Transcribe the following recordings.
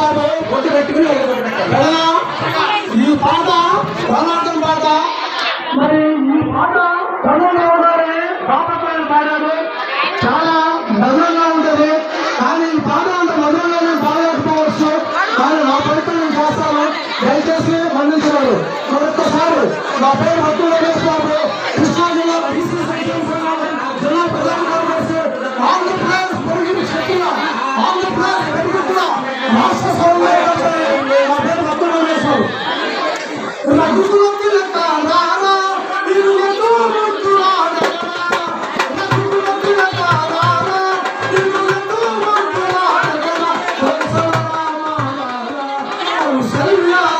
పాట ఈ పాట కర్ణాటక పాట. మరి ఈ పాట కర్ణంలో గారే పాపపైన చాలా మధురంగా ఉంటది. కానీ ఈ పాట అంత మధురంగా కానీ నా పవిత్రం నేను చేస్తాను. దయచేసి మన్నించగలరు మరొక్కసారి నా పేరు హక్కులు 불러.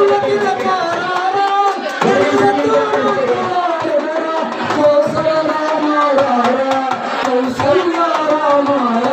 Oh, my God.